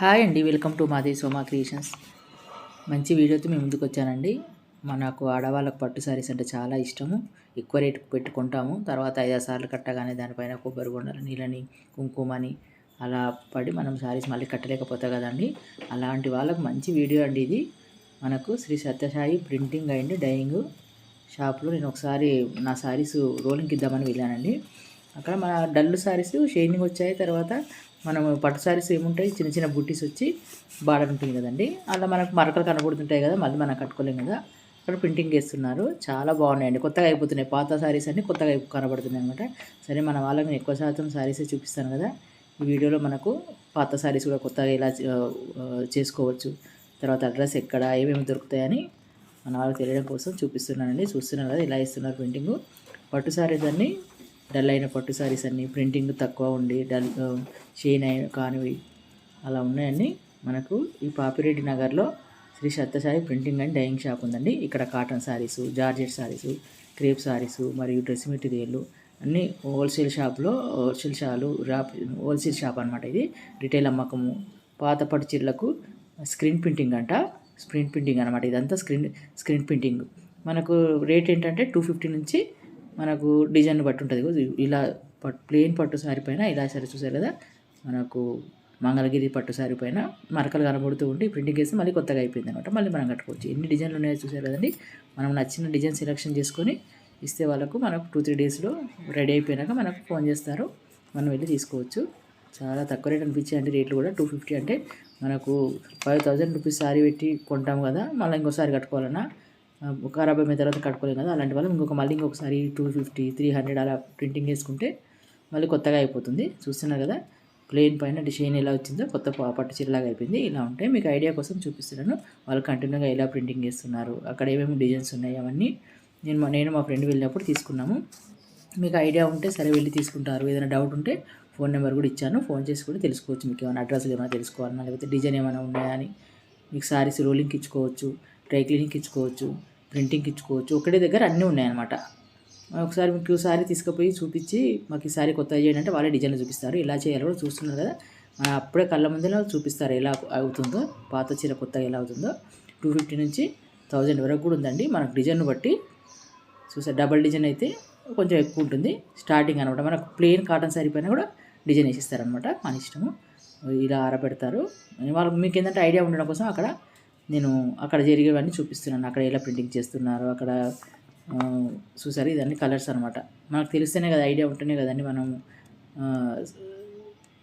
Hi అండి welcome to మాది Soma creations. మంచి వీడియోతో మేము ముందుకు వచ్చానండి. మనకు ఆడవాళ్ళకు పట్టు సారీస్ అంటే చాలా ఇష్టము. ఎక్కువ రేట్ పెట్టుకుంటాము. తర్వాత ఐదారు సార్లు కట్టగానే దానిపైన కొబ్బరి బొండలు నీళ్ళని కుంకుమని అలా పడి మనం సారీస్ మళ్ళీ కట్టలేకపోతాం కదండి. అలాంటి వాళ్ళకు మంచి వీడియో అండి ఇది. మనకు Sri Satyasai printing and dyeing షాప్లో నేను ఒకసారి నా సారీస్ రోలింగ్కి ఇద్దామని వెళ్ళానండి. అక్కడ మన డల్ శారీస్ షైనింగ్ వచ్చాయి. తర్వాత మనం పట్టు సారీస్ ఏముంటాయి? చిన్న చిన్న బుట్టీస్ వచ్చి బార్డర్ ఉంటుంది కదండి. అలా మనకు మరకలు కనబడుతుంటాయి కదా మళ్ళీ మనం కట్టుకోలేం కదా. అక్కడ ప్రింటింగ్ చేస్తున్నారు చాలా బాగున్నాయండి. కొత్తగా అయిపోతున్నాయి. పాత సారీస్ అన్ని కొత్తగా అయిపో- కనబడుతున్నాయి అనమాట సరే మన వాళ్ళకి ఎక్కువ శాతం సారీసే చూపిస్తాను కదా. ఈ వీడియోలో మనకు పాత సారీస్ కూడా కొత్తగా ఎలా చేసుకోవచ్చు. తర్వాత అడ్రస్ ఎక్కడ ఏమేమి దొరుకుతాయని మన వాళ్ళకి తెలియడం కోసం చూపిస్తున్నానండి. చూస్తున్నారు కదా ఇలా ఇస్తున్నారు ప్రింటింగ్. పట్టు సారీస్ అన్నీ డల్ అయిన పట్టు సారీస్ అన్ని ప్రింటింగ్ తక్కువ ఉండి డల్ షేన్ అయిన కానివి అలా ఉన్నాయని మనకు ఈ పాపిరెడ్డి నగర్లో Sri Satyasai printing and dyeing shop ఉందండి. ఇక్కడ cotton saris georgette saris crepe saris మరియు డ్రెస్ మెటీరియల్ అన్నీ హోల్సేల్ షాప్లో హోల్సేల్ షాలు ర్యాప్ హోల్సేల్ షాప్ అనమాట ఇది. రిటైల్ అమ్మకము పాత పట్టు చీరలకు స్క్రీన్ ప్రింటింగ్ అంట. స్క్రీన్ ప్రింటింగ్ అనమాట ఇదంతా స్క్రీన్ స్క్రీన్ ప్రింటింగ్. మనకు రేట్ ఏంటంటే టూ ఫిఫ్టీ నుంచి మనకు డిజైన్ బట్టి ఉంటుంది ఇలా పట్ ప్లెయిన్ పట్టు సారీ పైన ఇలా సరే చూసారు కదా. మనకు మంగళగిరి పట్టు సారీ పైన మరకలు కనబడుతూ ఉంటే ప్రింటింగ్ చేస్తే మళ్ళీ కొత్తగా అయిపోయింది అనమాట మళ్ళీ మనం కట్టుకోవచ్చు. ఎన్ని డిజైన్లు ఉన్నాయో చూసారు కదండి. మనం నచ్చిన డిజైన్ సెలెక్షన్ చేసుకొని ఇస్తే వాళ్ళకు మనకు టూ త్రీ డేస్లో రెడీ అయిపోయినాక మనకు ఫోన్ చేస్తారు. మనం వెళ్ళి తీసుకోవచ్చు. చాలా తక్కువ రేట్ అనిపించేయండి. రేట్లు కూడా టూ ఫిఫ్టీ అంటే మనకు ఫైవ్ థౌజండ్ రూపీస్ సారీ పెట్టి కొంటాం కదా. మళ్ళీ ఇంకోసారి కట్టుకోవాలన్నా ఖరాబ్ అయిన తర్వాత కట్టుకోలేం కదా అలాంటి వాళ్ళు. ఇంకొక మళ్ళీ ఇంకొకసారి టూ ఫిఫ్టీ త్రీ హండ్రెడ్ అలా ప్రింటింగ్ వేసుకుంటే మళ్ళీ కొత్తగా అయిపోతుంది. చూస్తున్నారు కదా ప్లెయిన్ పైన డిజైన్ ఎలా వచ్చిందో కొత్త పట్టు చీరలాగా అయిపోయింది. ఇలా ఉంటాయి మీకు ఐడియా కోసం చూపిస్తున్నాను. వాళ్ళు కంటిన్యూగా ఎలా ప్రింటింగ్ చేస్తున్నారు అక్కడ ఏమేమి డిజైన్స్ ఉన్నాయి అవన్నీ నేను నేను మా ఫ్రెండ్ వెళ్ళినప్పుడు తీసుకున్నాము. మీకు ఐడియా ఉంటే సరే వెళ్ళి తీసుకుంటారు. ఏదైనా డౌట్ ఉంటే ఫోన్ నెంబర్ కూడా ఇచ్చాను. ఫోన్ చేసి కూడా తెలుసుకోవచ్చు మీకు ఏమైనా అడ్రస్లు ఏమైనా తెలుసుకోవాలన్నా లేకపోతే డిజైన్ ఏమైనా ఉన్నాయా అని. మీకు సారీస్ రోలింగ్కి ఇచ్చుకోవచ్చు డ్రై క్లీనింగ్కి ఇచ్చుకోవచ్చు. ప్రింటింగ్ ఇచ్చుకోవచ్చు. ఒకటే దగ్గర అన్నీ ఉన్నాయన్నమాట. ఒకసారి మీకు సారీ తీసుకుపోయి చూపించి మాకు ఈ సారీ చేయండి అంటే వాళ్ళే డిజైన్ చూపిస్తారు. ఎలా చేయాలో కూడా చూస్తున్నారు కదా. మన అప్పుడే కళ్ళ ముందులో చూపిస్తారు ఎలా అవుతుందో. పాత చీర కొత్తగా ఎలా అవుతుందో. టూ ఫిఫ్టీ నుంచి థౌజండ్ వరకు కూడా ఉందండి. మనకు డిజైన్ బట్టి చూసా డబల్ డిజైన్ అయితే కొంచెం ఎక్కువ ఉంటుంది. స్టార్టింగ్ అనమాట. మనకు ప్లెయిన్ కాటన్ సారీ పైన కూడా డిజైన్ వేసిస్తారనమాట మన ఇష్టము. ఇలా ఆరబెడతారు. వాళ్ళకి మీకు ఏంటంటే ఐడియా ఉండడం కోసం అక్కడ నేను అక్కడ జరిగేవన్నీ చూపిస్తున్నాను. అక్కడ ఎలా ప్రింటింగ్ చేస్తున్నారు అక్కడ చూసారు? ఇదన్నీ కలర్స్ అనమాట మనకు తెలిస్తేనే కదా ఐడియా ఉంటేనే కదండి మనం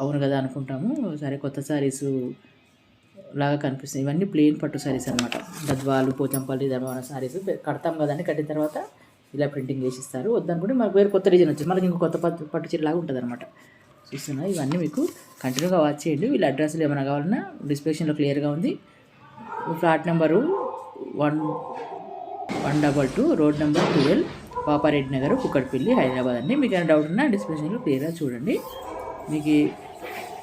అవును కదా అనుకుంటాము. సరే కొత్త శారీస్ లాగా కనిపిస్తుంది ఇవన్నీ ప్లెయిన్ పట్టు శారీస్ అనమాట గద్వాలు పోచంపల్లి ధర్మవరం శారీస్ కడతాం కదండి కట్టిన తర్వాత ఇలా ప్రింటింగ్ చేసి ఇస్తారు. వద్దనుకుంటే మనకు వేరే కొత్త డిజైన్ వచ్చింది. మనకి ఇంకో కొత్త పట్టు పట్టు చీర లాగా ఉంటుంది అనమాట చూస్తున్నా ఇవన్నీ మీకు కంటిన్యూగా వాచ్ చేయండి. వీళ్ళ అడ్రస్లు ఏమైనా కావాలన్నా డిస్క్రిప్షన్లో క్లియర్గా ఉంది. Flat number one one double two road number twelve Papareddy Nagar Kukkadapalli Hyderabad అండి. మీకు ఏమైనా డౌట్ ఉన్నా డిస్క్రిప్షన్లో క్లియర్గా చూడండి. మీకు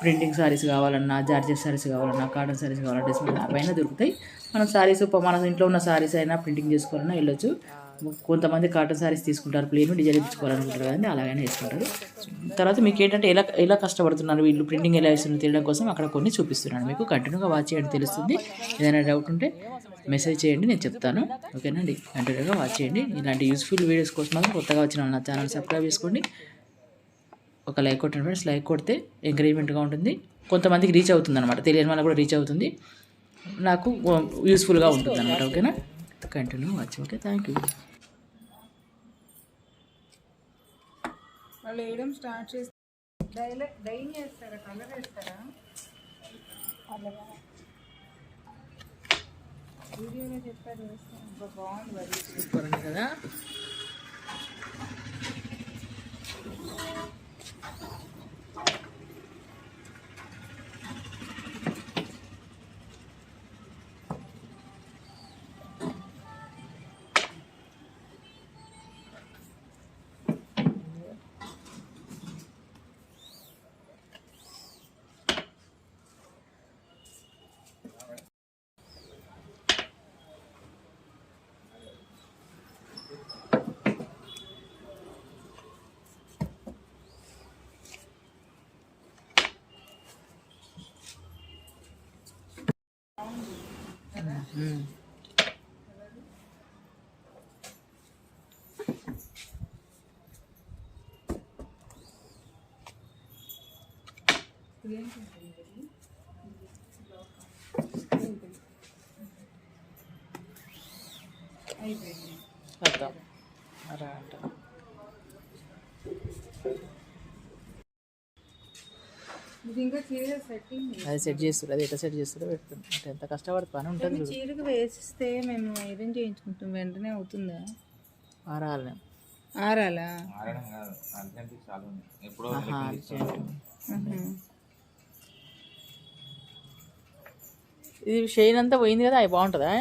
ప్రింటింగ్ సారీస్ కావాలన్నా జార్జెస్ సారీస్ కావాలన్నా కాటన్ సారీస్ కావాలన్నా డ్రెస్ అవైనా దొరుకుతాయి. మనం సారీస్ మన ఇంట్లో ఉన్న సారీస్ అయినా ప్రింటింగ్ చేసుకోవాలన్నా వెళ్ళొచ్చు. కొంతమంది కాటన్ సారీస్ తీసుకుంటారు ప్లేన్ డిజైన్ ఇప్పించుకోవాలనుకుంటారు కదండి అలాగైనా వేసుకుంటారు. తర్వాత మీకు ఏంటంటే ఎలా ఎలా కష్టపడుతున్నారు వీళ్ళు? ప్రింటింగ్ ఎలా వేస్తున్నారు తెలియడం కోసం అక్కడ కొన్ని చూపిస్తున్నాను. మీకు కంటిన్యూగా వాచ్ చేయండి తెలుస్తుంది. ఏదైనా డౌట్ ఉంటే మెసేజ్ చేయండి నేను చెప్తాను. ఓకేనా అండి? కంటిన్యూగా వాచ్ చేయండి. ఇలాంటి యూస్ఫుల్ వీడియోస్ కోసం మాత్రం కొత్తగా వచ్చిన నా ఛానల్ సబ్స్క్రైబ్ చేసుకోండి. ఒక లైక్ కొట్టండి ఫ్రెండ్స్ లైక్ కొడితే ఎంకరేజ్మెంట్గా ఉంటుంది. కొంతమందికి రీచ్ అవుతుంది అనమాట తెలియని వాళ్ళకి కూడా రీచ్ అవుతుంది. నాకు um, యూస్ఫుల్గా ఉంటుంది అనమాట ఓకేనా? Continue watch okay thank you వాళ్ళు వేయడం స్టార్ట్ చేసి డైలే డైన్ చేస్తారా కలర్ వేస్తారా? వీడియోలో చెప్పారు వేస్తాం ఇంకా బాగుంది మరి. సూపర్ ఉంది కదా? అయిపోయింది. వద్దాం. అలా అంట ఇది ఇంకా చీర సెట్టింగ్ అది సెట్ చేస్తారు అది ఎట్లా సెట్ చేస్తారో పెడుతుంది అంటే ఎంత కష్టపడి పని ఉంటుంది చీరకు వేసిస్తే మేము ఐరన్ చేయించుకుంటాం వెంటనే అవుతుందా? ఆరాలి. ఆరాలా? ఎప్పుడో. ఇది షైన్ అంతా పోయింది కదా అది బాగుంటుందా?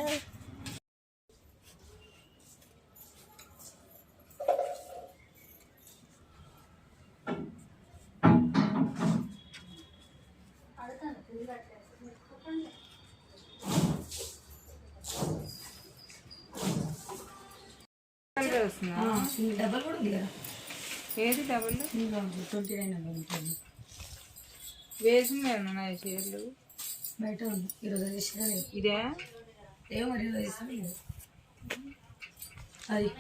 డబుల్ ట్వంటీ నైన్ వేసింది బయట ఉంది. ఈరోజు వేసిన ఇదే? ఏమో ఈరోజు అది.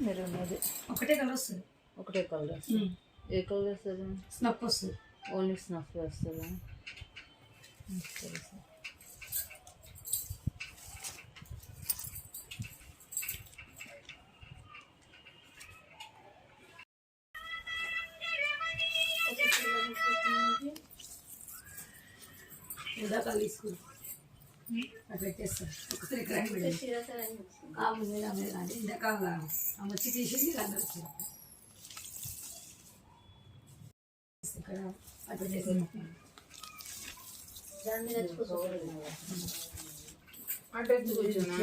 మీరు ఉన్నది. ఒకటే కలర్ వస్తుంది. ఒకటే కలర్ ఏ కలర్ వస్తుంది? స్నప్ వస్తుంది. ఓన్లీ స్నఫ్ వస్తుందా. ఉదాకాలు తీసుకుని అట్లా పెట్టేస్తాను ఒకసారి గ్రైండ్ పెట్టేసి ఆ ముందు ఆ మీద అంటే ఇందాక ఆమె వచ్చి తీసింది అందరు వచ్చారు ఇక్కడ అట్లా చేసి అంటే కూర్చున్నా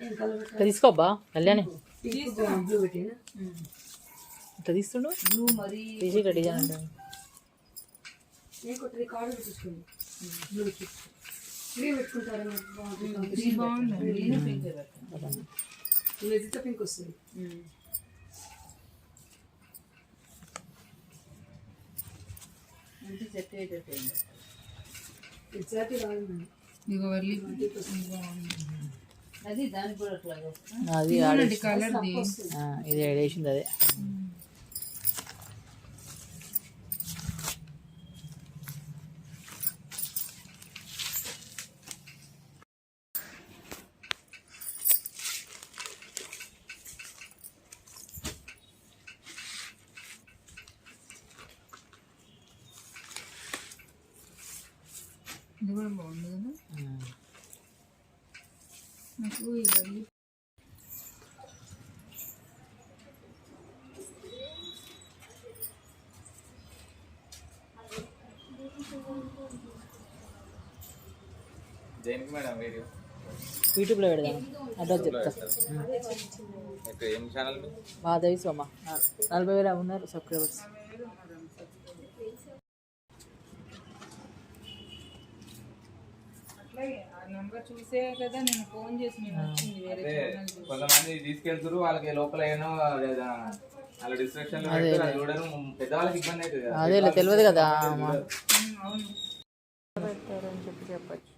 ఏం కలర్ ఇట్లా తీసుకోబ్బా కళ్యాణి పింక్ బ్లూ పెట్టినా ఇట్లా తీస్తుండు తీసి ఇక్కడ డిజైన్ అంటే నేను కొట్టి కార్డు పెట్టించుకోండి బ్లూకి గ్రీన్ పెట్టుకుంటారా. నాకు బాగుంటుంది ఇది బాగుందండి మెజితో పింక్ వస్తుంది. అది చూడండి ఆడేసి- కలర్ది. ఆ, ఇది వేసింది అదే. బాగుంది కదా? ఉమ్. నాకు ఇవన్నీ దేనికి మేడం వీడియో? యూట్యూబ్లో పెడదాం. అడ్రస్ చెప్తా. ఏం ఛానల్ మాధవి సోమ. నలభై వేల ఉన్నారు సబ్స్క్రైబర్స్. అట్లాగే ఆ నెంబర్ చూసే కదా నేను ఫోన్ చేసి మేము వచ్చింది వేరే అదే ఛానల్ చూసి. కొంతమంది తీసుకెళ్తారు వాళ్ళకి లోపల ఏమో లేదా వాళ్ళ డిస్ట్రక్షన్ చూడరు పెద్దవాళ్ళకి ఇబ్బంది అవుతుంది కదా. తెలియదు కదా ఉమ్, అవును. చెప్పి చెప్పచ్చు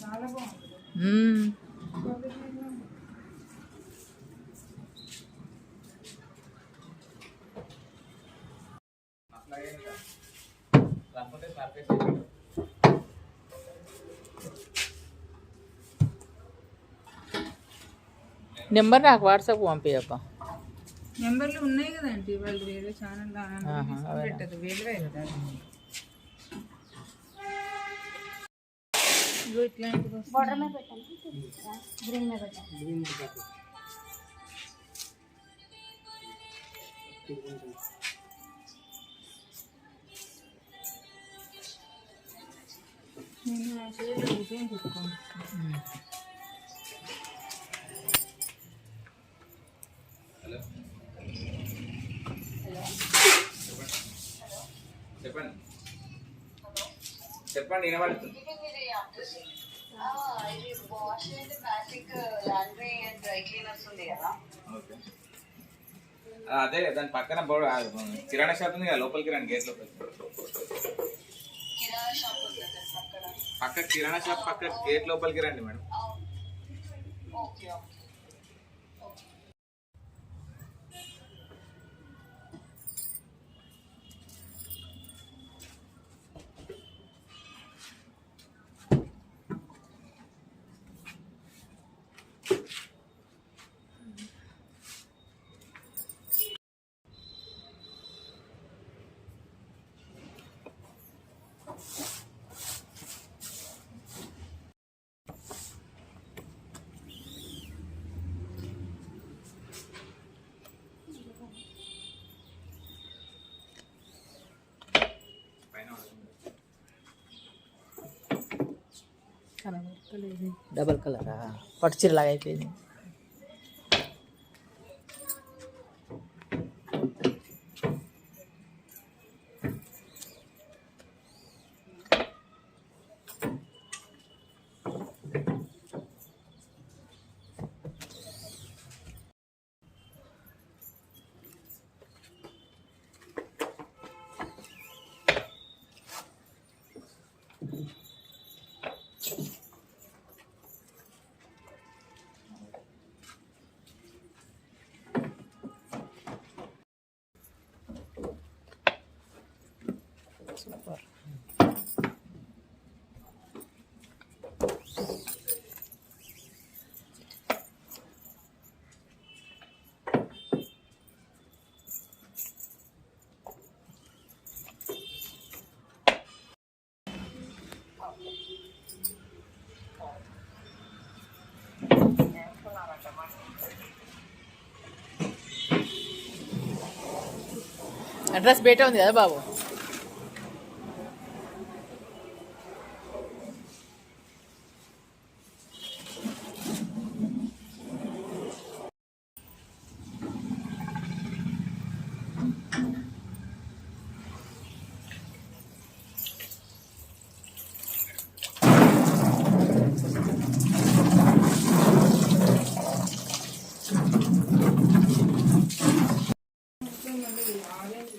చాలా బాగుంది మ్మ్. అట్లాగే ఇంకా. కాకపోతే సర్ఫేస్ వేసాడు. నెంబర్ నాకు వాట్సాప్ పంపించప్పా నెంబర్లు ఉన్నాయి కదండి వాళ్ళు వేరే ఛానల్. పెట్టదు వేరే కదా. డిజైన్ చెప్పుకోను చెప్పండి. చెప్పండి వినబడుతుంది. ఇది wash and magic laundry and dry cleaners ఉంది కదా. ఓకే. ఆ, అదే దాని పక్కన బోర్డు కిరాణా షాప్ ఉంది కదా లోపలికి రండి గేట్ లోపలికి. పక్క కిరాణా షాప్ పక్క గేట్ లోపలికి రండి మేడం. Okay okay. డబల్ కలరా పట్టు చీరలాగా సూపర్ అడ్రస్ బయట ఉంది కదా బాబు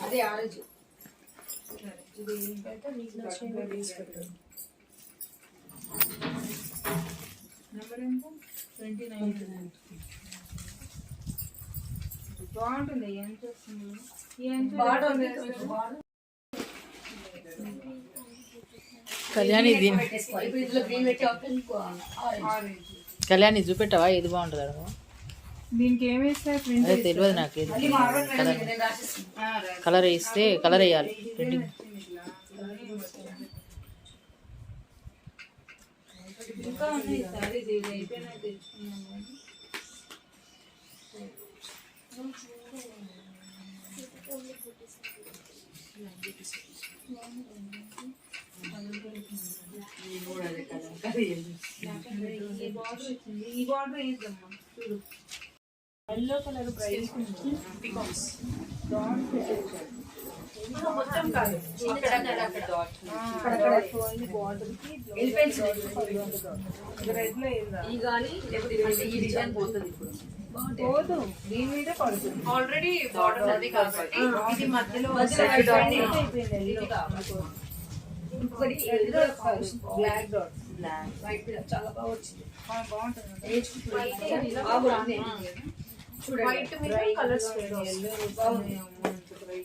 అదే ఆరెంజ్. ఇది ఏంటంటే మీకు నచ్చినవి నెంబర్ ఎంత ట్వంటీ నైన్ బాగుంటుంది ఎంత వస్తుంది ఎంత బార్డర్ ఉంది బార్డర్ కళ్యాణి దీని పెట్టేసుకోవాలి ఇప్పుడు ఆరెంజ్ ఆరెంజ్ కళ్యాణి చూపెట్టావా? ఏది బాగుంటుంది అడుగు. దీనికి అదే తెలియదు నాకు ఏది. రాసేస్తాను కలర్ వేస్తే కలర్ వేయాలి. ప్రింటింగ్ ఇంకా ఉన్నాయి సార్ అయిపోయినా ఈ బార్డర్ వేద్దామా చూడు. ఎల్లో కలర్ ప్రైస్ మొత్తం పోదు దీని మీద పడుతుంది ఆల్రెడీ బార్డర్ అది కాబట్టి ఇది మధ్యలో బ్లాక్ డాట్ ఇంకొకటి బ్లాక్ డాట్ మీద చాలా బాగా వచ్చింది. బాగుంటుంది. బాగుంది చూడండి. వైట్ మీద కలర్స్ ఎల్లో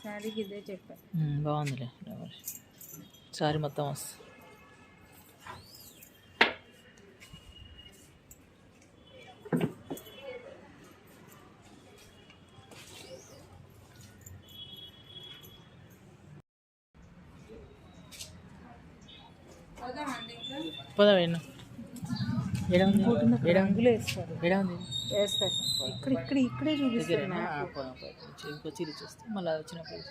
శారీకి ఇదే చెప్పా ఉమ్, బాగుందిలే సారీ మొత్తం వస్తుంది పోదామండి ఇంకా పోదాం ఎన్న ఏడా ఉంది ఏడా ఉంది వేస్తారు ఏడా ఉంది వేస్తారు ఇక్కడ ఇక్కడ ఇక్కడే చూపిస్తారు చూస్తే. మళ్ళీ వచ్చినప్పుడు